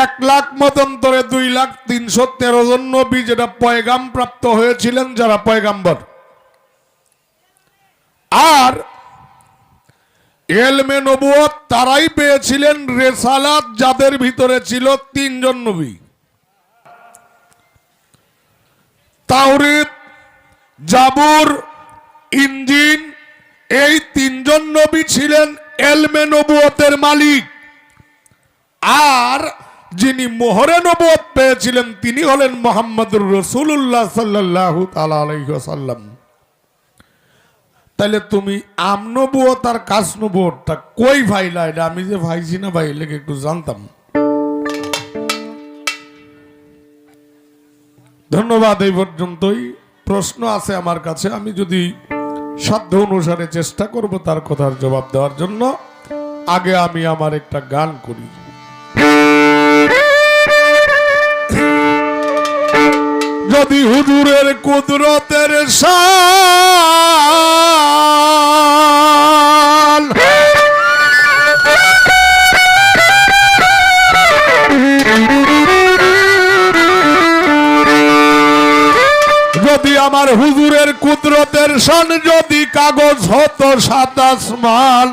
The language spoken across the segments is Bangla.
এক লাখ মতন্তরে দুই লাখ তিনশো তেরো জন নবী যেটা পয়গাম প্রাপ্ত হয়েছিলেন যারা পয়গাম্বর। আর এলমে নবুয়ত তারাই পেয়েছিলেন রেসালাত যাদের ভিতরে ছিল তিনজন নবী। তাওরিত জাবুর ইঞ্জিন এই তিনজন নবী ছিলেন এলমে নবুয়তের মালিক। আর যিনি মোহরে নবুয়ত পেয়েছিলেন, তিনি হলেন মোহাম্মদুর রসুল্লাহ সাল্লাহ তালাম তাহলে তুমি আমনবুয়ত আর কাসনবুয়তটা কই ভাইলা? এটা আমি যে ভাইছি না ভাই লেগে একটু জানতাম। ধন্যবাদ এই পর্যন্তই। প্রশ্ন আছে আমার কাছে, আমি যদি সাধ্য অনুসারে চেষ্টা করব তার কথার জবাব দেওয়ার জন্য। আগে আমি আমার একটা গান করি। যদি হুজুরের কুদরতের যদি আমার হুজুরের কুদরতের শান যদি কাগজ হতো সাত আসমান,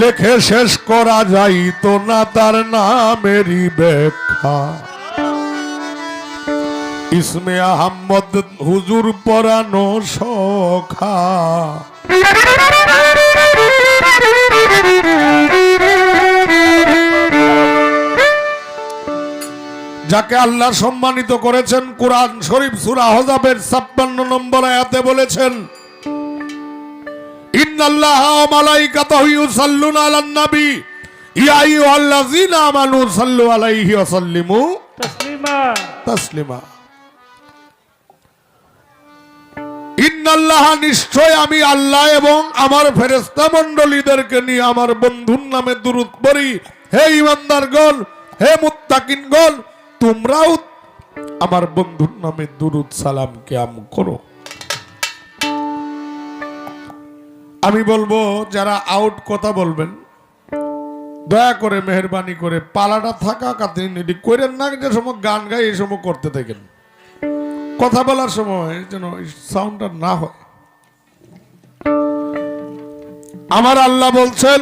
লেখে শেষ করা যাইতো না তার নামেরই ব্যাখ্যা। ইসমে আহম্মদ হুজুর পরানো সখা। যাকে আল্লাহ সম্মানিত করেছেন কোরআন শরীফ সুরা হজাবের ছাপ্পান্ন নম্বর আয়াতে বলেছেন ইন্নাল্লাহ মালাইকাতাহু ইউসাল্লুনা আলান নবী। ইয়া আইয়ুহাল্লাযীনা আমানু সাল্লু আলাইহি ওয়া সাল্লিমু তসলিমা। তাসলিমা। নিশ্চয় আমি আল্লাহ এবং আমার ফেরেস্তা মণ্ডলীদেরকে নিয়ে আমার বন্ধুর নামে পড়ি। হে ইমানদারগণ হে মুত্তাকিনগণ, তোমরাও আমার বন্ধুর নামে সালাম করো। আমি বলব, যারা আউট কথা বলবেন, দয়া করে, মেহরবানি করে, পালাটা থাকা কাতিন এটি করেন না, যে সময় গান গাই এই সময় করতে থাকেন। কথা বলার সময় যেন সাউন্ডটা না হয়। আমার আল্লাহ বলছেন,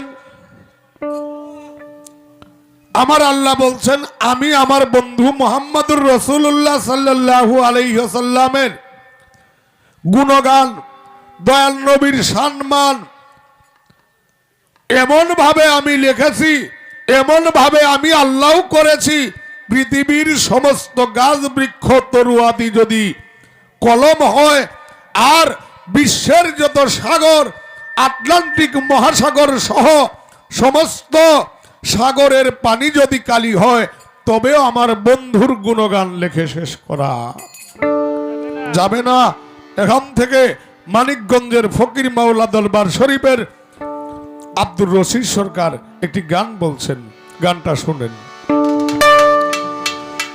আমার আল্লাহ বলছেন, আমি আমার বন্ধু মোহাম্মদুর রসুল্লাহ সাল্লাহু আলাইসাল্লামের গুণগান, দয়াল নবীর সম্মান এমন ভাবে আমি লিখেছি এমন ভাবে আমি আল্লাহ করেছি পৃথিবীর সমস্ত গাছ বৃক্ষ তরুয়াদি যদি কলম হয়, আর বিশ্বের যত সাগর, আটলান্টিক মহাসাগর সহ সমস্ত সাগরের পানি যদি কালি হয়, তবেও আমার বন্ধুর গুণগান লেখে শেষ করা। যাবে না এখান থেকে মানিকগঞ্জের ফকির মাওলা দরবার শরীফের আব্দুর রশিদ সরকার একটি গান বলছেন, গানটা শুনেন।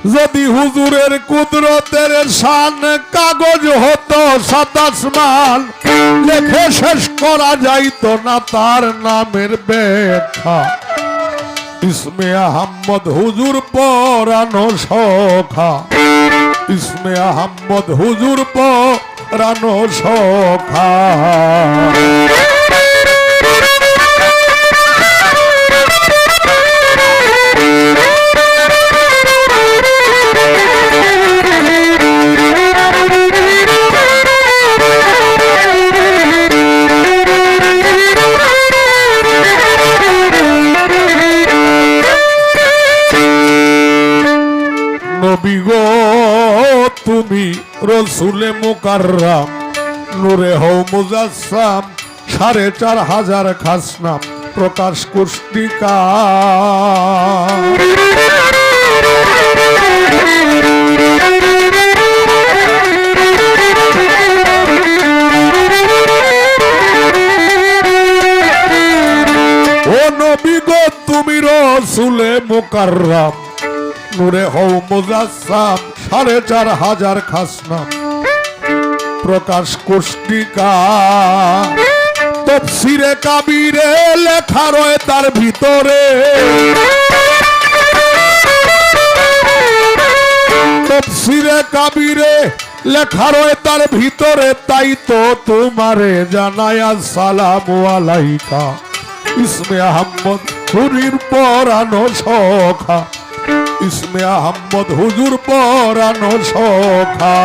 যদি হুজুরের কুদরতের শান কাগজ হতো সাতাশ মাল লেখে শেষ করা যাইতো না তার নামের ব্যাখ্যা। ইসমে আহম্মদ হুজুর পরানো সখা। ইসমে আহম্মদ হুজুর পরানো সখা। রসুলে মোকাররাম, নূরে হও মুজাসসাম, সাড়ে চার হাজার খাসনাম প্রকাশ কুষ্টিকা তুমি রসুলে মোকাররাম, নূরে হও মুজাসসাম সাড়ে চার হাজার খাসনাম প্রকাশ কুষ্টিকা। তফসিরে কাবিরে লেখা রয়ে তার ভিতরে। তফসিরে কাবিরে লেখা রয়ে তার ভিতরে। তাই তো তোমারে জানাই আসসালাম আলাইকা। ইসমে আহম্মদ হুরির পরানো সখা। ইসমে আহম্মদ হুজুর পরানো সখা।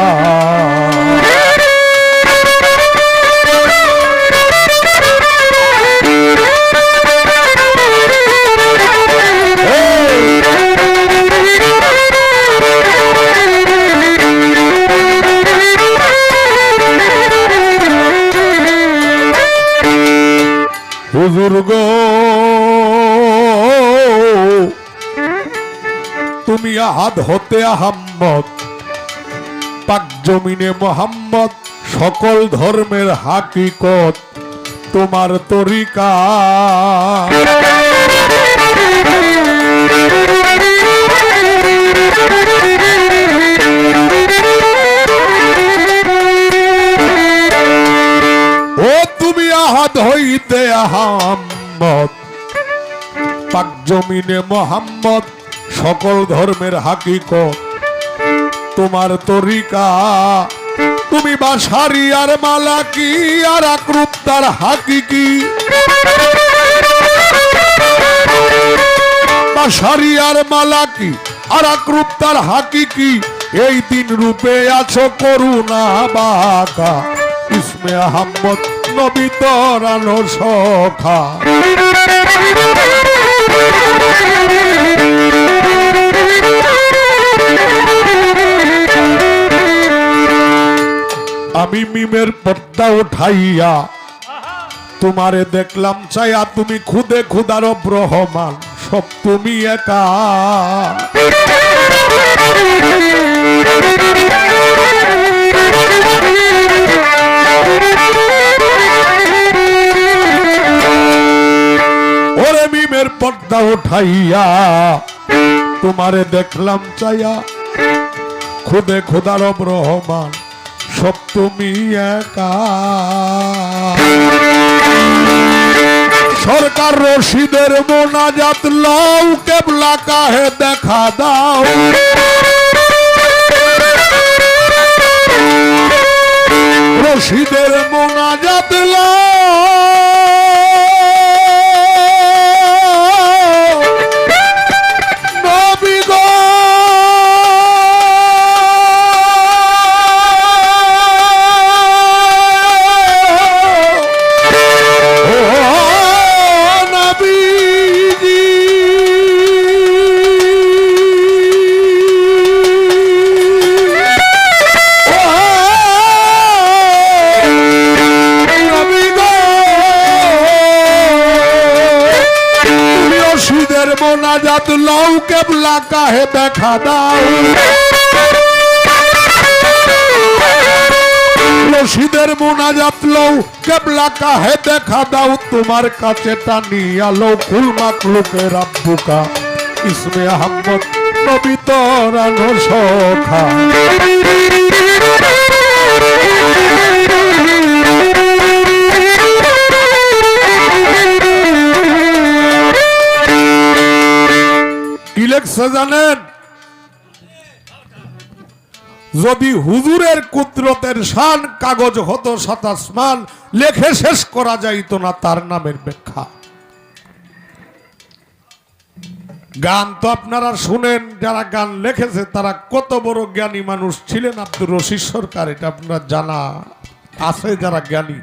হুজুর গো আহাদ হতে আহাম্মদ পাক জমিনে মোহাম্মদ, সকল ধর্মের হাকিকত তোমার তরিকা। ও তুমি আহাদ হইতে আহাম্মদ পাক জমিনে মোহাম্মদ সকল ধর্মের হাকিকত। তোমার তরিকা, তুমি বাসারি আর মালাকি আর আক্রুপ্তার হাকিকি? বাসারি আর মালাকি আর আক্রুপ্তার হাকিকি? এই তিন রূপে আছো করুণা বাকা। ইসমে আহম্মদ নবী তরানো সখা। আমি মিমের পর্দা উঠাইয়া তোমারে দেখলাম চাইয়া তুমি খুদে খুদার ব্রহমান, সব তুমি একা। ওরে মিমের পর্দা উঠাইয়া তোমারে দেখলাম চাইয়া খুদে খুদার রহমান সব তুমি একা। সরকার রশিদের মোনাজাত লও কেবলা কাহে দেখা দাও। রশিদের মোনাজাত লও। ওষুধের মোনাজাত কেবলা কাহে দেখা দাও। রশিদের মোনাজাত লও কেবলা কাহে দেখা দাও। তোমার কাছে টানি আলো কুল মাকলুকের আব্বুকা ইসমে আহম্মদ নবী তরানো সখা। যদি হুজুরের কুদরতের শান, কাগজ হতো সাতাসমান লেখে শেষ করা যাইত না, তার নামের ব্যাখ্যা। গান তো আপনারা শুনেন, যারা গান লিখেছে, তারা কত বড় জ্ঞানী মানুষ ছিলেন আব্দুর রশিদ সরকার, এটা আপনার জানা আছে যারা জ্ঞানী।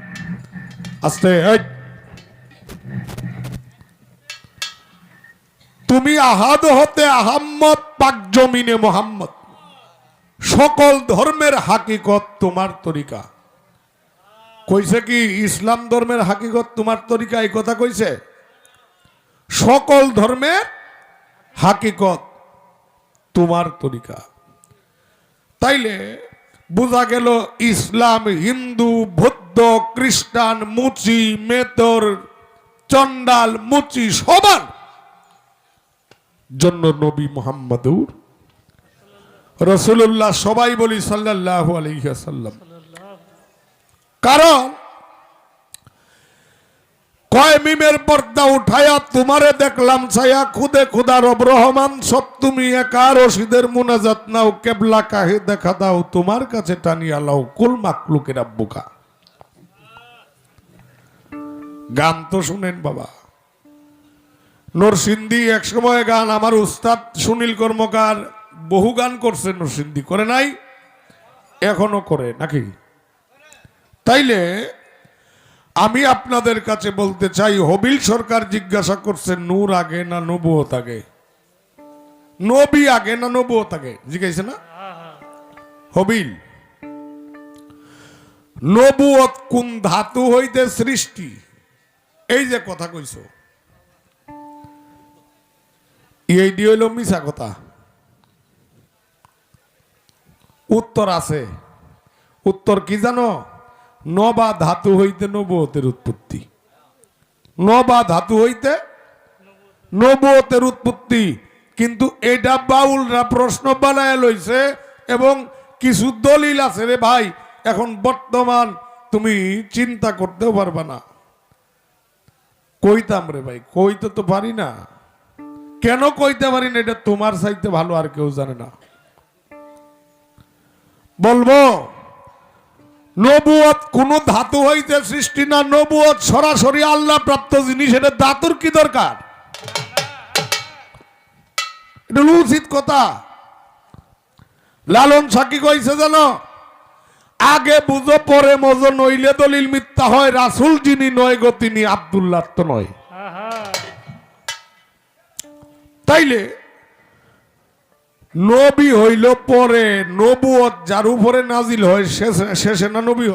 আস্তে। তুমি আহাদ হতে আহাম্মদ, পাক জমিনে মোহাম্মদ। সকল ধর্মের হাকিকত তোমার তরিকা। কইছে কি, ইসলাম ধর্মের হাকিকত তোমার তরিকা, এই কথা কইছে? সকল ধর্মের হাকিকত তোমার তরিকা। তাইলে বোঝা গেল, ইসলাম হিন্দু, বৌদ্ধ, খ্রিস্টান, মুচি, মেতর চন্ডাল মুচি, সবার জন্য নবী মোহাম্মদুর রসুল্লাহ সবাই বলি সাল্লাহ আলহ্লাম কারণ ছয় মিমের পর্দা উঠায়া তোমারে দেখলাম ছায়া খুদে খুদা রব রহমান, সব তুমি একা রশিদের মুনাজাত নাও, কেবলা কাহে দেখা দাও, তোমার কাছে টানিয়া লাও, কুল মাকলুকের আব্বুকা। গান তো শুনেন বাবা। নরসিংদী এক সময় গান আমার উস্তাদ সুনীল কর্মকার বহু গান করছে নরসিংদী করে নাই, এখনও করে নাকি? তাইলে আমি আপনাদের কাছে বলতে চাই, হবিল সরকার জিজ্ঞাসা করছে, নূর আগে না নবুয়ত আগে? নবী আগে না নবুয়ত আগে? জিজ্ঞাসা না? হবিল, নবুয়ত কোন ধাতু হইতে সৃষ্টি? এই যে কথা কইছো। এই দিয়ে হইল মিশা কথা। উত্তর আছে। উত্তর কি জানো? নবা ধাতু হইতে নবতের উৎপত্তি। নবা ধাতু হইতে নবতের উৎপত্তি। কিন্তু এটা বাউলরা প্রশ্ন বানায় লইছে এবং কিছু দলিল আছে রে ভাই। এখন বর্তমান তুমি চিন্তা করতেও পারবা না। কইতাম রে ভাই, কইতে তো পারি না। কেন কইতে পারি না? এটা তোমার চাইতে ভালো, আর কেউ জানে না। বলব নবুয়ত কোন ধাতু হইতে সৃষ্টি না নবুয়ত সরাসরি আল্লাহ প্রাপ্ত জিনিস। এটা ধাতুর কি দরকার? এটা উচিত কথা। লালন সাকি কইছে জানো, আগে বুঝো, পরে মজো, নইলে দলিল মিথ্যা হয়। রাসুল যিনি নয় গো, তিনি আবদুল্লাহ তো নয়। তাইলে নবী হইল পরে নবুয়ত যার উপরে নাজিল হয় শেষে না নবী?